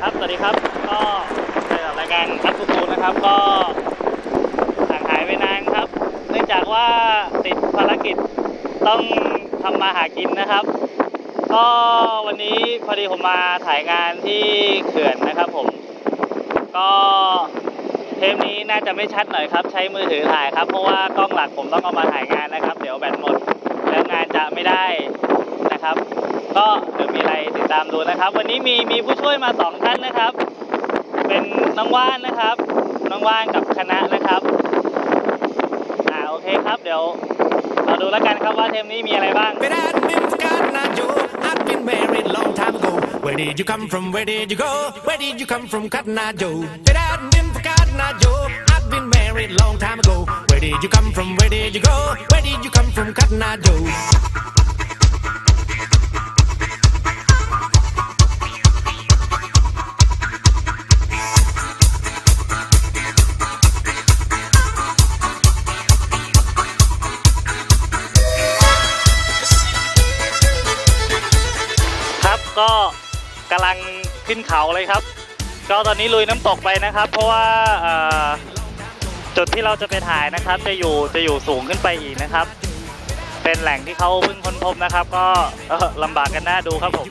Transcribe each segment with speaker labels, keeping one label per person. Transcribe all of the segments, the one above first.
Speaker 1: ครับ สวัสดีครับ ก็เจอกับรายการอัพทูทูนะครับ ก็ห่างหายไปนานครับ เนื่องจากว่าติดภารกิจต้องทำมาหากินนะครับ ก็วันนี้พอดีผมมาถ่ายงานที่เขื่อนนะครับผม ก็เทปนี้น่าจะไม่ชัดหน่อยครับ ใช้มือถือถ่ายครับ เพราะว่ากล้องหลักผมต้องเอามาถ่ายงานนะครับ เดี๋ยวแบตหมดแล้วงานจะไม่ได้นะครับ ก็เดี๋ยวมีอะไรติดตามดูนะครับ วันนี้มีมีผู้ช่วยมาสองท่านนะครับ เป็นน้องว่านนะครับ น้องว่านกับคณะนะครับอ่าโอเคครับเดี๋ยวเราดูแล้วกันครับว่าเทปนี้มีอะไรบ้าง
Speaker 2: But I'd been forgotten, I Joe. I'd been married long time ago. Where did you come from? Where did you go? Where did you come from, Cotton Eye Joe? But I'd been forgotten, I Joe. I'd been married long time ago. Where did you come from? Where did you go? Where did you come from, Cotton Eye Joe?
Speaker 1: ก็ตอนนี้ลุยน้ำตกไปนะครับ เพราะว่าจุดที่เราจะไปถ่ายนะครับ จะอยู่จะอยู่สูงขึ้นไปอีกนะครับ เป็นแหล่งที่เขาเพิ่งค้นพบนะครับ ก็ลำบากกันน่าดูครับผม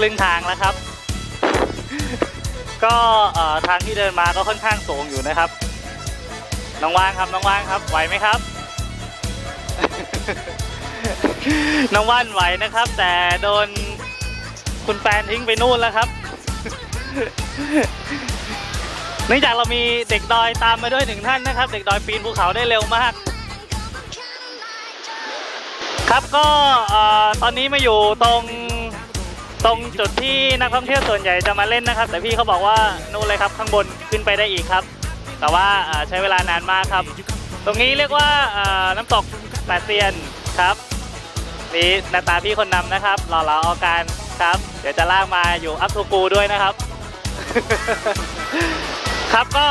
Speaker 1: ครึ่งทางแล้วครับ ก็ทางที่เดินมาก็ค่อนข้างสูงอยู่นะครับ น้องว่างครับน้องว่างครับ ไหวไหมครับ น้องว่านไหวนะครับ แต่โดนคุณแฟนทิ้งไปนู่นแล้วครับเนื่องจากเรามีเด็กดอยตามมาด้วยหนึ่งท่านนะครับ เด็กดอยปีนภูเขาได้เร็วมาก ครับก็ตอนนี้มาอยู่ตรง ตรงจุดที่นักท่องเที่ยวส่วนใหญ่จะมาเล่นนะครับ แต่พี่เขาบอกว่านู่นเลยครับข้างบนขึ้นไปได้อีกครับ แต่ว่าใช้เวลานานมากครับ ตรงนี้เรียกว่าน้ำตกแปดเซียนครับนี่หน้าตาพี่คนนำนะครับหล่อหลาเอการครับ เดี๋ยวจะลากมาอยู่อัพทูกูด้วยนะครับ ครับก็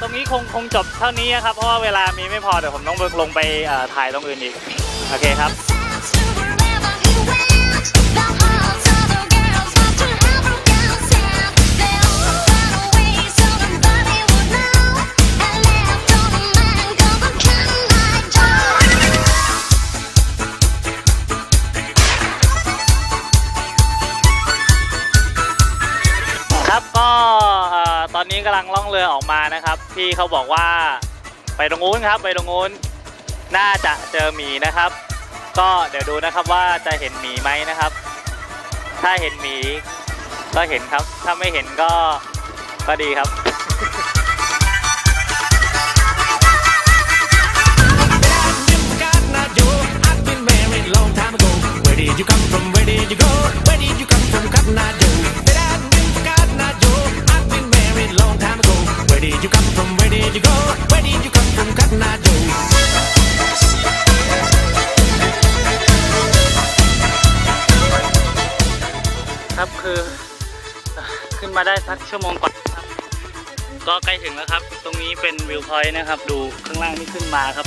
Speaker 1: ตรงนี้คงคงจบเท่านี้ครับเพราะว่าเวลามีไม่พอเดี๋ยวผมต้องลงไปถ่ายตรงอื่นอีกโอเคครับ ครับก็ตอนนี้กำลังล่องเรือออกมานะครับ พี่เขาบอกว่าไปตรงนู้นครับ ไปตรงนู้นน่าจะเจอหมีนะครับ ก็เดี๋ยวดูนะครับว่าจะเห็นหมีไหมนะครับ ถ้าเห็นหมีก็เห็นครับ ถ้าไม่เห็นก็ก็ดีครับ คือเอ่อขึ้นมาได้สักชั่วโมงกว่าครับ ก็ใกล้ถึงแล้วครับ ตรงนี้เป็นวิวพอยต์นะครับ ดูข้างล่างที่ขึ้นมาครับ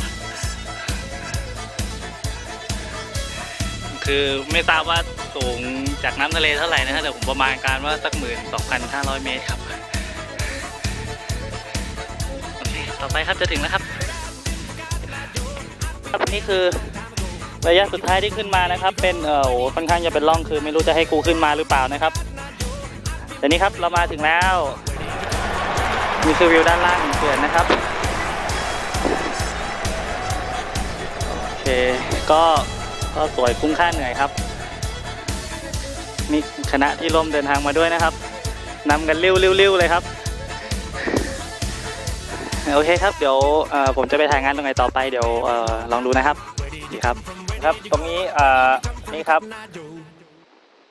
Speaker 1: คือไม่ทราบว่าสูงจากน้ำทะเลเท่าไหร่นะฮะแต่ผมประมาณการว่าสักหมื่นสองพันห้าร้อยเมตรครับโอเคต่อไปครับจะถึงแล้วครับ ครับนี่คือ ระยะสุดท้ายที่ขึ้นมานะครับ เป็นเออโอ้ค่อนข้างจะเป็นร่องคือไม่รู้จะให้กูขึ้นมาหรือเปล่านะครับแต่นี่ครับเรามาถึงแล้วนี่คือวิวด้านล่างของเขื่อนนะครับโอเคก็ก็สวยคุ้มค่าเหนื่อยครับนี่คณะที่ร่วมเดินทางมาด้วยนะครับนำกันเริ้วๆเลยครับโอเคครับ เดี๋ยวผมจะไปถ่ายงานตรงไหนต่อไปเดี๋ยวออลองดูนะครับดีครับ ครับ ตรงนี้เอ่อนี่ครับ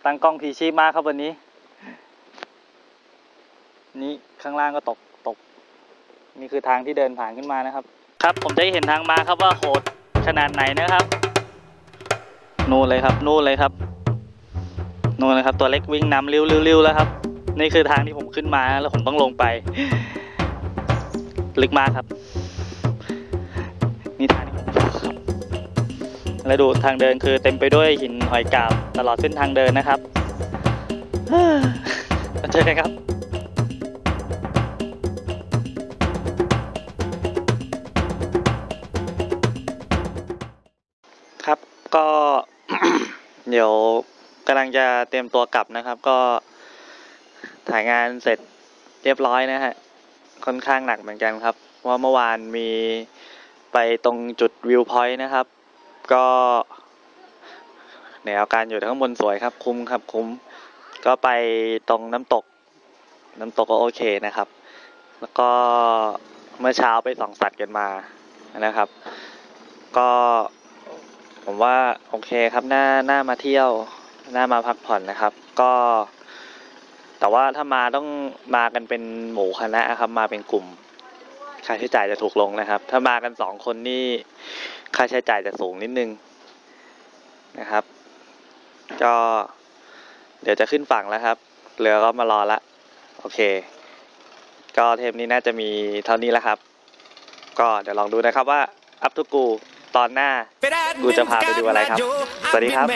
Speaker 1: ตั้งกล้องพีชีพมากครับวันนี้ นี่ข้างล่างก็ตกตก นี่คือทางที่เดินผ่านขึ้นมานะครับ ครับ ผมจะให้เห็นทางมาครับว่าโหดขนาดไหนนะครับ นู่นเลยครับ นู่นเลยครับ นู่นเลยครับ ตัวเล็กวิ่งนำริ้วริ้วริ้วแล้วครับ นี่คือทางที่ผมขึ้นมาแล้วผมต้องลงไป ลึกมากครับ แล้วดูทางเดินคือเต็มไปด้วยหินหอยกาบตลอดเส้นทางเดินนะครับมาเจอกันครับครับก็เดี๋ยวกำลังจะเตรียมตัวกลับนะครับ ก็ถ่ายงานเสร็จเรียบร้อยนะฮะค่อนข้างหนักเหมือนกันครับ เพราะว่าเมื่อวานมีไปตรงจุดวิวพอยต์นะครับ ก็แนวการอยู่ข้างบนสวยครับ คุ้มครับคุ้ม ก็ไปตรงน้ำตก น้ำตกก็โอเคนะครับ แล้วก็เมื่อเช้าไปส่องสัตว์กันมานะครับ ก็ผมว่าโอเคครับน่าน่ามาเที่ยวน่ามาพักผ่อนนะครับ ก็ แต่ว่าถ้ามาต้องมากันเป็นหมู่คณะครับ มาเป็นกลุ่มค่าใช้จ่ายจะถูกลงนะครับ ถ้ามากันสองคนนี่ ค่าใช้จ่ายจะสูงนิดนึงนะครับ ก็เดี๋ยวจะขึ้นฝั่งแล้วครับ เรือก็มารอละ โอเค ก็เทปนี้น่าจะมีเท่านี้แล้วครับ ก็เดี๋ยวลองดูนะครับว่าอัพทูกูตอนหน้ากูจะพาไปดูอะไรครับ สวัสดีครับ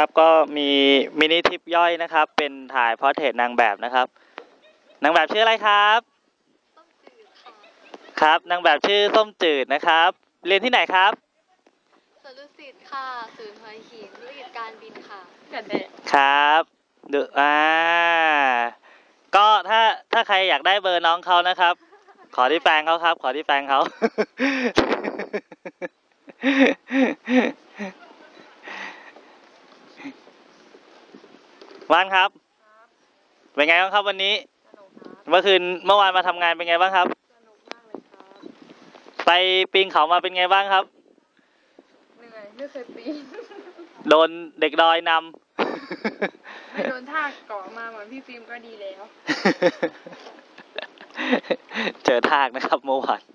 Speaker 2: Eye Joe?
Speaker 1: ครับ ก็มีมินิทริปย่อยนะครับ เป็นถ่ายพอร์เทรตนางแบบนะครับ นางแบบชื่ออะไรครับ ครับ นางแบบชื่อส้มจืดนะครับ เรียนที่ไหนครับ
Speaker 3: สรุสิทธิ์ค่ะ ศูนย์หัวหินธุรกิจการบินค่ะกันเด
Speaker 1: ครับดูอ่า ก็ถ้าถ้าใครอยากได้เบอร์น้องเขานะครับ ขอที่แฟนเขาครับ ขอที่แฟนเขา ว่านครับ เป็นไงบ้างครับวันนี้
Speaker 3: สนุกครับ
Speaker 1: เมื่อคืนเมื่อวานมาทำงานเป็นไงบ้างครับ
Speaker 3: สนุกมากเลยครับ
Speaker 1: ไปปีนเขามาเป็นไงบ้างครับ
Speaker 3: เหนื่อยไม่เคยปีน
Speaker 1: โดนเด็กดอยน
Speaker 3: ไม่โดนท่าเกาะมาเหมือนพี่ฟิล์มก็ดีแล้วำ
Speaker 1: เจอทากนะครับเมื่อวาน
Speaker 2: If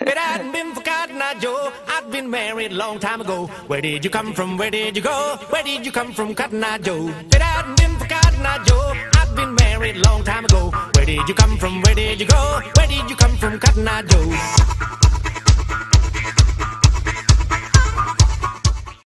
Speaker 2: it hadn't been for Cotton Eye Joe, I'd been married a long time ago. Where did you come from? Where did you go? Where did you come from, Cotton Eye Joe? It hadn't been for Cotton Eye Joe, I'd been married a long time ago. Where did you come from? Where did you go? Where did you come from, Cotton Eye Joe?